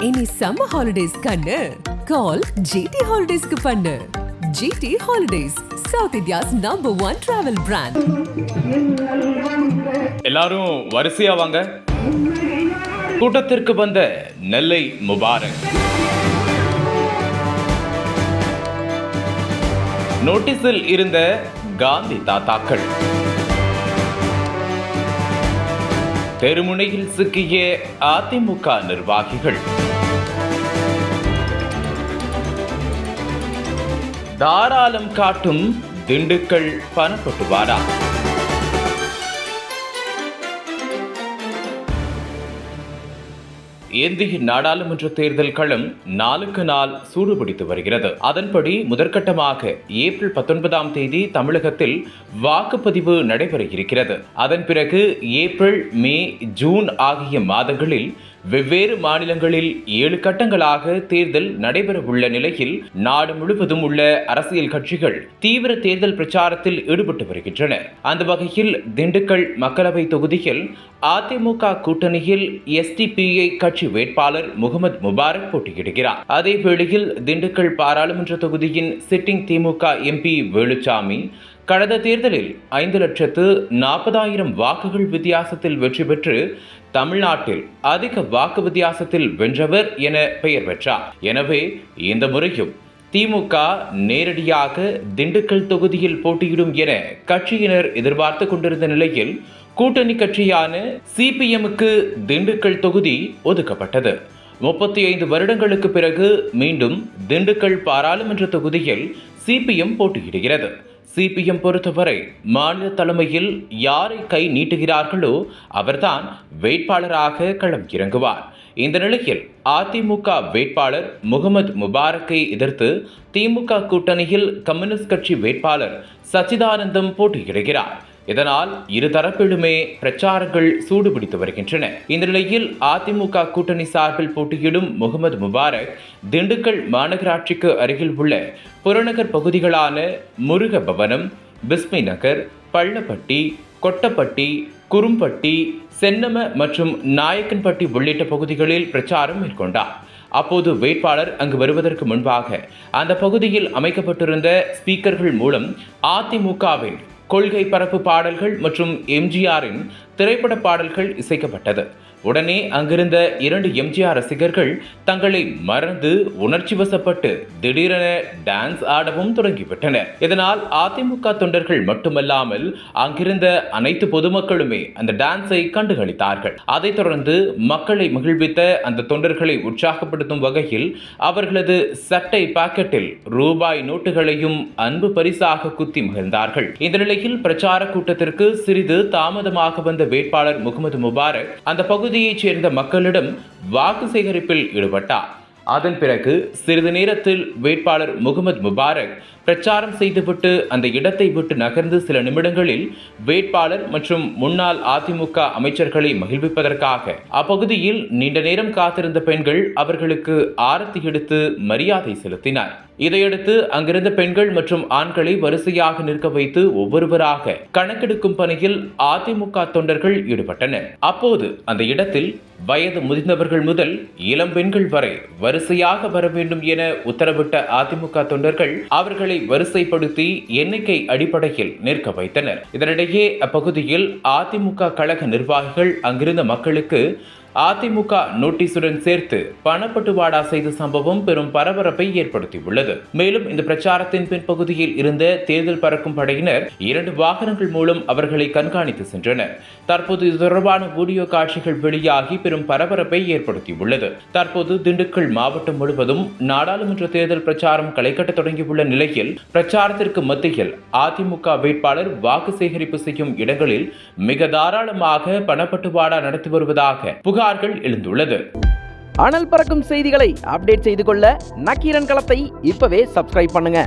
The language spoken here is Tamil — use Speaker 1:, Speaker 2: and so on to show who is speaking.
Speaker 1: இனி சம்மர் ஹாலிடேஸ் கண்ணு. கால் ஜிடி ஹாலிடேஸ்க்கு பண்ணு. GT holidays south India's number one travel brand
Speaker 2: எல்லாரும் வரிசையா வாங்க. கூட்டத்திற்கு வந்த நெல்லை முபாரக். நோட்டீஸில் இருந்த காந்தி தாத்தாக்கள். தெருமுனையில் சிக்கிய அதிமுக நிர்வாகிகள். தாராளம் காட்டும் திண்டுக்கல் பணப்பட்டுவாரா இந்திய நாடாளுமன்ற தேர்தல் களம் நாளுக்கு நாள் சூடுபிடித்து வருகிறது. அதன்படி முதற்கட்டமாக ஏப்ரல் பத்தொன்பதாம் தேதி தமிழகத்தில் வாக்குப்பதிவு நடைபெற இருக்கிறது. அதன் பிறகு ஏப்ரல் மே ஜூன் ஆகிய மாதங்களில் வெவ்வேறு மாநிலங்களில் ஏழு கட்டங்களாக தேர்தல் நடைபெறவுள்ள நிலையில் நாடு முழுவதும் உள்ள அரசியல் கட்சிகள் தீவிர தேர்தல் பிரச்சாரத்தில் ஈடுபட்டு வருகின்றன. அந்த வகையில் திண்டுக்கல் மக்களவை தொகுதியில் அதிமுக கூட்டணியில் எஸ்டிபிஐ கட்சி வேட்பாளர் முகமது முபாரக் போட்டியிடுகிறார். அதே வேளையில் திண்டுக்கல் பாராளுமன்ற தொகுதியின் சிட்டிங் திமுக எம்பி வேலுச்சாமி கடந்த தேர்தலில் ஐந்து லட்சத்து நாற்பதாயிரம் வாக்குகள் வித்தியாசத்தில் வெற்றி பெற்று தமிழ்நாட்டில் அதிக வாக்கு வித்தியாசத்தில் வென்றவர் என பெயர் பெற்றார். எனவே இந்த முறையும் திமுக நேரடியாக திண்டுக்கல் தொகுதியில் போட்டியிடும் என கட்சியினர் எதிர்பார்த்து கொண்டிருந்த நிலையில் கூட்டணி கட்சியான சிபிஎம்முக்கு திண்டுக்கல் தொகுதி ஒதுக்கப்பட்டது. முப்பத்தி ஐந்து வருடங்களுக்கு பிறகு மீண்டும் திண்டுக்கல் பாராளுமன்ற தொகுதியில் சிபிஎம் போட்டியிடுகிறது. சிபிஎம் பொறுத்தவரை மாநில தலைமையில் யாரை கை நீட்டுகிறார்களோ அவர்தான் வேட்பாளராக களம் இறங்குவார். இந்த நிலையில் அதிமுக வேட்பாளர் முகமது முபாரக்கை எதிர்த்து திமுக கூட்டணியில் கம்யூனிஸ்ட் கட்சி வேட்பாளர் சச்சிதானந்தம் போட்டியிடுகிறார். இதனால் இருதரப்பிலுமே பிரச்சாரங்கள் சூடுபிடித்து வருகின்றன. இந்த நிலையில் அதிமுக கூட்டணி சார்பில் போட்டியிடும் முகமது முபாரக் திண்டுக்கல் மாநகராட்சிக்கு அருகில் உள்ள புறநகர் பகுதிகளான முருக பவனம் பிஸ்மி நகர் பள்ளப்பட்டி கொட்டப்பட்டி குறும்பட்டி சென்னம மற்றும் நாயக்கன்பட்டி உள்ளிட்ட பகுதிகளில் பிரச்சாரம் மேற்கொண்டார். அப்போது வேட்பாளர் அங்கு வருவதற்கு முன்பாக அந்த பகுதியில் அமைக்கப்பட்டிருந்த ஸ்பீக்கர்கள் மூலம் அதிமுகவின் கொள்கை பரப்பு பாடல்கள் மற்றும் எம்ஜிஆரின் திரைப்பட பாடல்கள் இசைக்கப்பட்டது. உடனே அங்கிருந்த இரண்டு எம்ஜிஆர் ரசிகர்கள் தங்களை மறந்து உணர்ச்சி வசப்பட்டு திடீரென டான்ஸ் ஆடவும் தொடங்கிவிட்டனர். இதனால் அதிமுக தொண்டர்கள் மட்டுமல்லாமல் அங்கிருந்த அனைத்து பொதுமக்களுமே அந்த டான்ஸை கண்டுகளித்தார்கள். அதைத் தொடர்ந்து மக்களை மகிழ்வித்த அந்த தொண்டர்களை உற்சாகப்படுத்தும் வகையில் அவர்களது சட்டை பாக்கெட்டில் ரூபாய் நோட்டுகளையும் அன்பு பரிசாக குத்தி மகிழ்ந்தார்கள். இந்த நிலையில் பிரச்சார கூட்டத்திற்கு சிறிது தாமதமாக வந்த வேட்பாளர் முகமது முபாரக் அந்த பகுதி பகுதியைச் சேர்ந்த மக்களிடம் வாக்கு சேகரிப்பில் ஈடுபட்டார். அதன் பிறகு சிறிது நேரத்தில் வேட்பாளர் முகமது முபாரக் பிரச்சாரம் செய்துவிட்டு அந்த இடத்தை விட்டு நகர்ந்து சில நிமிடங்களில் வேட்பாளர் மற்றும் முன்னாள் அதிமுக அமைச்சர்களை மகிழ்விப்பதற்காக. அப்பகுதியில் நீண்ட நேரம் காத்திருந்த பெண்கள் அவர்களுக்கு ஆரத்தி எடுத்து மரியாதை செலுத்தினார். இதையடுத்து அங்கிருந்த பெண்கள் மற்றும் ஆண்களை வரிசையாக நிற்க வைத்து ஒவ்வொருவராக கணக்கெடுக்கும் பணியில் அதிமுக தொண்டர்கள் ஈடுபட்டனர். அப்போது அந்த இடத்தில் வயது முதிர்ந்தவர்கள் முதல் இளம் பெண்கள் வரை வரிசையாக வர வேண்டும் என உத்தரவிட்ட அதிமுக தொண்டர்கள் அவர்களை வரிசைப்படுத்தி எண்ணிக்கை அடிப்படையில் நிற்க வைத்தனர். இதனிடையே அப்பகுதியில் அதிமுக கழக நிர்வாகிகள் அங்கிருந்த மக்களுக்கு அதிமுக நோட்டீஸுடன் சேர்த்து பணப்பட்டுவாடா செய்த சம்பவம் பெரும் பரபரப்பை ஏற்படுத்தியுள்ளது. மேலும் இந்த பிரச்சாரத்தின் பின்பகுதியில் இருந்த தேர்தல் பறக்கும் படையினர் இரண்டு வாகனங்கள் மூலம் அவர்களை கண்காணித்து சென்றனர். தற்போது இது தொடர்பான வீடியோ காட்சிகள் வெளியாகி பெரும் பரபரப்பை ஏற்படுத்தியுள்ளது. தற்போது திண்டுக்கல் மாவட்டம் முழுவதும் நாடாளுமன்ற தேர்தல் பிரச்சாரம் களைகட்ட தொடங்கியுள்ள நிலையில் பிரச்சாரத்திற்கு மத்தியில் அதிமுக வேட்பாளர் வாக்கு சேகரிப்பு செய்யும் இடங்களில் மிக தாராளமாக பணப்பட்டுவாடா நடத்தி வருவதாக புகார் புகார்கள் எழுந்துள்ளது.
Speaker 3: அனல் பறக்கும் செய்திகளை அப்டேட் செய்து கொள்ள நக்கீரன் களத்தை இப்பவே சப்ஸ்கிரைப் பண்ணுங்க.